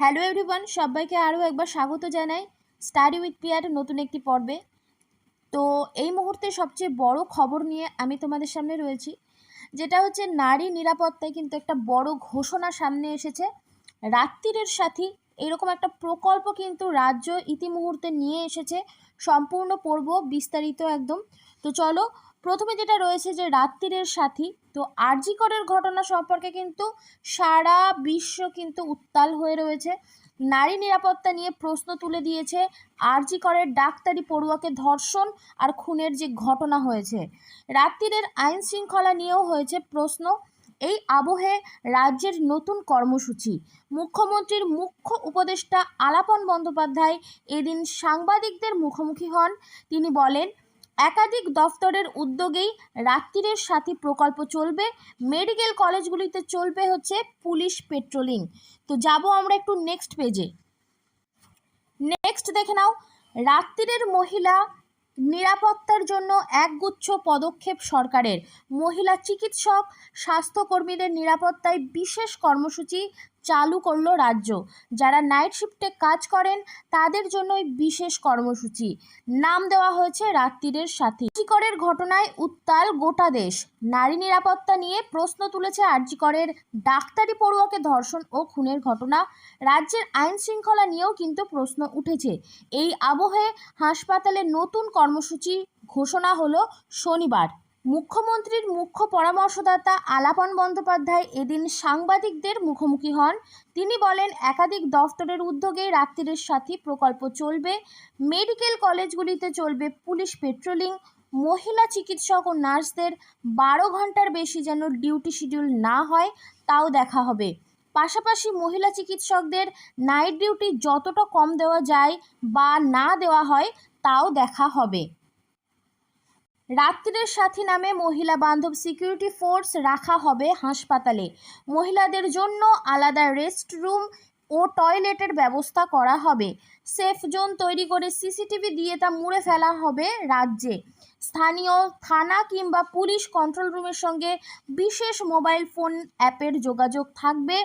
Hello everyone সবাইকে আরও একবার স্বাগত জানাই স্টাডি উইথ পিয়ার নতুন একটি পর্বে। তো এই মুহূর্তে সবচেয়ে বড় খবর নিয়ে আমি তোমাদের সামনে রয়েছি, যেটা হচ্ছে নারী নিরাপত্তায় কিন্তু একটা বড় ঘোষণা সামনে এসেছে। রাত্রিরের সাথী এরকম একটা প্রকল্প কিন্তু রাজ্য ইতিমুহূর্তে নিয়ে এসেছে, সম্পূর্ণ পর্ব বিস্তারিত একদম। তো চলো প্রথমে যেটা রয়েছে যে রাত্রিরের সাথী, তো আরজিকরের ঘটনা সম্পর্কে কিন্তু সারা বিশ্ব কিন্তু উত্তাল হয়ে রয়েছে। নারী নিরাপত্তা নিয়ে প্রশ্ন তুলে দিয়েছে আরজিকরের ডাক্তারি পড়ুয়াকে ধর্ষণ আর খুনের যে ঘটনা হয়েছে। রাত্রিরের আইন শৃঙ্খলা নিয়েও হয়েছে প্রশ্ন। এই আবহে রাজ্যের নতুন কর্মসূচি। মুখ্যমন্ত্রীর মুখ্য উপদেষ্টা আলাপন বন্দ্যোপাধ্যায় এদিন সাংবাদিকদের মুখোমুখি হন। তিনি বলেন একাধিক দফতরের উদ্যোগেই রাত্রিরের সাথী প্রকল্প চলবে। মেডিকেল কলেজগুলিতে চলবে হচ্ছে পুলিশ পেট্রোলিং। তো যাব আমরা একটু নেক্সট পেজে। নেক্সট দেখে নাও। রাত্রিরের মহিলা নিরাপত্তার জন্য একগুচ্ছ পদক্ষেপ সরকারের। মহিলা চিকিৎসক, স্বাস্থ্যকর্মীদের নিরাপত্তায় বিশেষ কর্মসূচি চালু করল রাজ্য। যারা নাইট শিফটে কাজ করেন, তাদের জন্যই বিশেষ কর্মসূচি। নাম দেওয়া হয়েছে রাত্রিরের সাথী। আর্জিকরের ঘটনায় উত্তাল গোটা দেশ। নারী নিরাপত্তা নিয়ে প্রশ্ন তুলেছে আর্জিকরের ডাক্তারি পড়ুয়াকে ধর্ষণ ও খুনের ঘটনা। রাজ্যের আইন শৃঙ্খলা নিয়েও কিন্তু প্রশ্ন উঠেছে। এই আবহে হাসপাতালে নতুন কর্মসূচি ঘোষণা হলো শনিবার। মুখ্যমন্ত্রীর মুখ্য পরামর্শদাতা আলাপন বন্দ্যোপাধ্যায় এদিন সাংবাদিকদের মুখোমুখি হন। তিনি বলেন, একাধিক দফতরের উদ্যোগে রাত্রিরের সাথী প্রকল্প চলবে, মেডিকেল কলেজগুলিতে চলবে পুলিশ পেট্রোলিং, মহিলা চিকিৎসক ও নার্সদের বারো ঘণ্টার বেশি যেন ডিউটি শিডিউল না হয়, তাও দেখা হবে। পাশাপাশি মহিলা চিকিৎসকদের নাইট ডিউটি যতটা কম দেওয়া যায় বা না দেওয়া হয়, তাও দেখা হবে। রাত্রির সাথী নামে মহিলা বান্ধব সিকিউরিটি ফোর্স রাখা হবে হাসপাতালে। মহিলাদের জন্য আলাদা রেস্ট রুম ও টয়লেটের ব্যবস্থা করা হবে। সেফ জোন তৈরি করে সিসিটিভি দিয়ে তা মুড়ে ফেলা হবে রাজ্যে। স্থানীয় থানা কিংবা পুলিশ কন্ট্রোল রুমের সঙ্গে বিশেষ মোবাইল ফোন অ্যাপের যোগাযোগ থাকবে।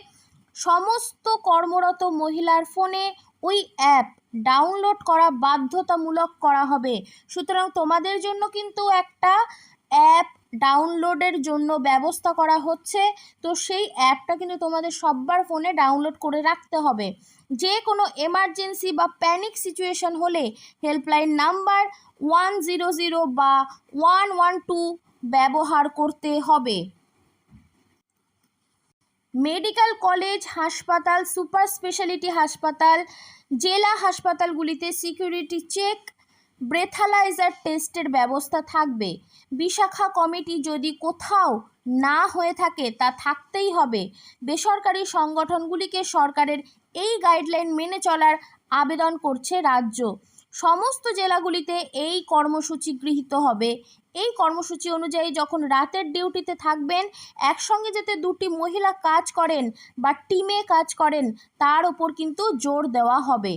সমস্ত কর্মরত মহিলার ফোনে ওই অ্যাপ ডাউনলোড করা বাধ্যতামূলক করা হবে। সুতরাং তোমাদের জন্য কিন্তু একটা অ্যাপ ডাউনলোডের জন্য ব্যবস্থা করা হচ্ছে। তো সেই অ্যাপটা কিন্তু তোমাদের সব্বার ফোনে ডাউনলোড করে রাখতে হবে। যে কোনো এমার্জেন্সি বা প্যানিক সিচুয়েশন হলে helpline number one zero zero বা ওয়ান ওয়ান টু ব্যবহার করতে হবে। মেডিকেল কলেজ, হাসপাতাল, সুপার স্পেশালিটি হাসপাতাল, জেলা হাসপাতালগুলিতে সিকিউরিটি চেক, ব্রেথালাইজার টেস্টের ব্যবস্থা থাকবে। বিশাখা কমিটি যদি কোথাও না হয়ে থাকে, তা থাকতেই হবে। বেসরকারি সংগঠনগুলিকে সরকারের এই গাইডলাইন মেনে চলার আবেদন করছে রাজ্য। সমস্ত জেলাগুলিতে এই কর্মসূচি গৃহীত হবে। এই কর্মসূচি অনুযায়ী যখন রাতের ডিউটিতে থাকবেন, একসঙ্গে যাতে দুটি মহিলা কাজ করেন বা টিমে কাজ করেন, তার ওপর কিন্তু জোর দেওয়া হবে।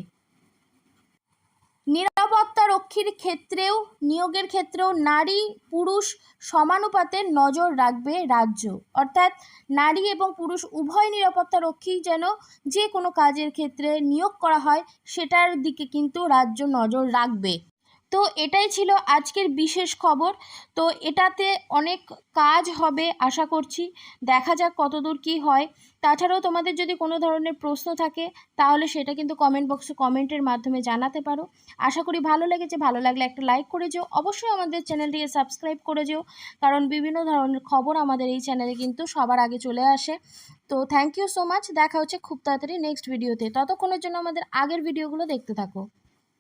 নিরাপত্তা রক্ষীর ক্ষেত্রেও, নিয়োগের ক্ষেত্রেও নারী, পুরুষ সমানুপাতে নজর রাখবে রাজ্য। অর্থাৎ নারী এবং পুরুষ উভয় নিরাপত্তা রক্ষী যেন যে কোনো কাজের ক্ষেত্রে নিয়োগ করা হয়, সেটার দিকে কিন্তু রাজ্য নজর রাখবে। তো এটাই ছিল আজকের বিশেষ খবর। তো এটাতে অনেক কাজ হবে আশা করছি। দেখা যাক কতদূর কী হয়। তাছাড়াও তোমাদের যদি কোনো ধরনের প্রশ্ন থাকে, তাহলে সেটা কিন্তু কমেন্ট বক্সে কমেন্টের মাধ্যমে জানাতে পারো। আশা করি ভালো লেগেছে। ভালো লাগলে একটা লাইক করে যেও। অবশ্যই আমাদের চ্যানেলটিকে সাবস্ক্রাইব করে যেও। কারণ বিভিন্ন ধরনের খবর আমাদের এই চ্যানেলে কিন্তু সবার আগে চলে আসে। তো থ্যাংক ইউ সো মাচ দেখা হচ্ছে খুব তাড়াতাড়ি নেক্সট ভিডিওতে ততক্ষণের জন্য আমাদের আগের ভিডিওগুলো দেখতে থাকো।